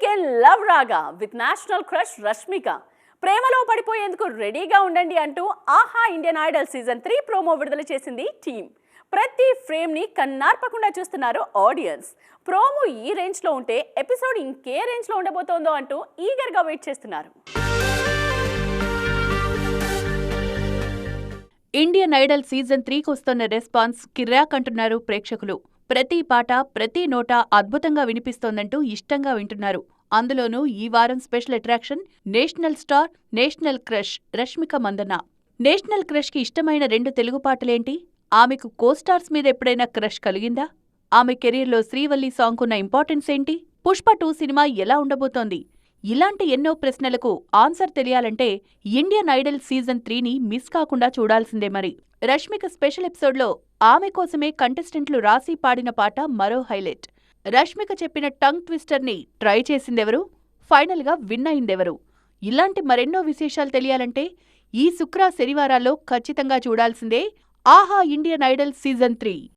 వీకే love రాగా with national crush Rashmika. ప్రేమలో పడిపోయేందుకు రెడీగా ఉండండి అంటూ Aha Indian Idol season three promo విడుదల చేసింది టీం ప్రతి ఫ్రేమ్ని కన్నార్పకుండా చూస్తున్నారు ఆడియన్స్. ప్రోమో ఈ రేంజ్లో ఉంటే ఎపిసోడ్ ఇంకే రేంజ్లో ఉండబోతోందో అంటూ ఈగర్గా వెయిట్ చేస్తున్నారు. ఇండియన్ ఐడల్ సీజన్ త్రీకి వస్తున్న రెస్పాన్స్ కిర్రాక్ అంటున్నారు ప్రేక్షకులు. ప్రతి పాట ప్రతి నోట అద్భుతంగా వినిపిస్తోందంటూ ఇష్టంగా వింటున్నారు. అందులోనూ ఈ వారం special attraction national star national crush Rashmika Mandanna national క్రష్కి ఇష్టమైన రెండు తెలుగు పాటలేంటి? ఆమెకు కోస్టార్స్ మీద ఎప్పుడైనా క్రష్ కలిగిందా? ఆమె కెరీర్లో శ్రీవల్లి సాంగ్కున్న ఇంపార్టెన్స్ ఏంటి? పుష్ప టూ సినిమా ఎలా ఉండబోతోంది? ఇలాంటి ఎన్నో ప్రశ్నలకు ఆన్సర్ తెలియాలంటే ఇండియన్ ఐడల్ సీజన్ త్రీని మిస్ కాకుండా చూడాల్సిందే మరి. రష్మిక స్పెషల్ ఎపిసోడ్లో ఆమె కోసమే కంటెస్టెంట్లు రాసి పాడిన పాట మరో హైలైట్. రష్మిక చెప్పిన టంగ్ ట్విస్టర్ని ట్రై చేసిందెవరు? ఫైనల్గా విన్ అయిందెవరు? ఇలాంటి మరెన్నో విశేషాలు తెలియాలంటే ఈ శుక్ర శనివారాల్లో ఖచ్చితంగా చూడాల్సిందే ఆహా ఇండియన్ ఐడల్ సీజన్ త్రీ.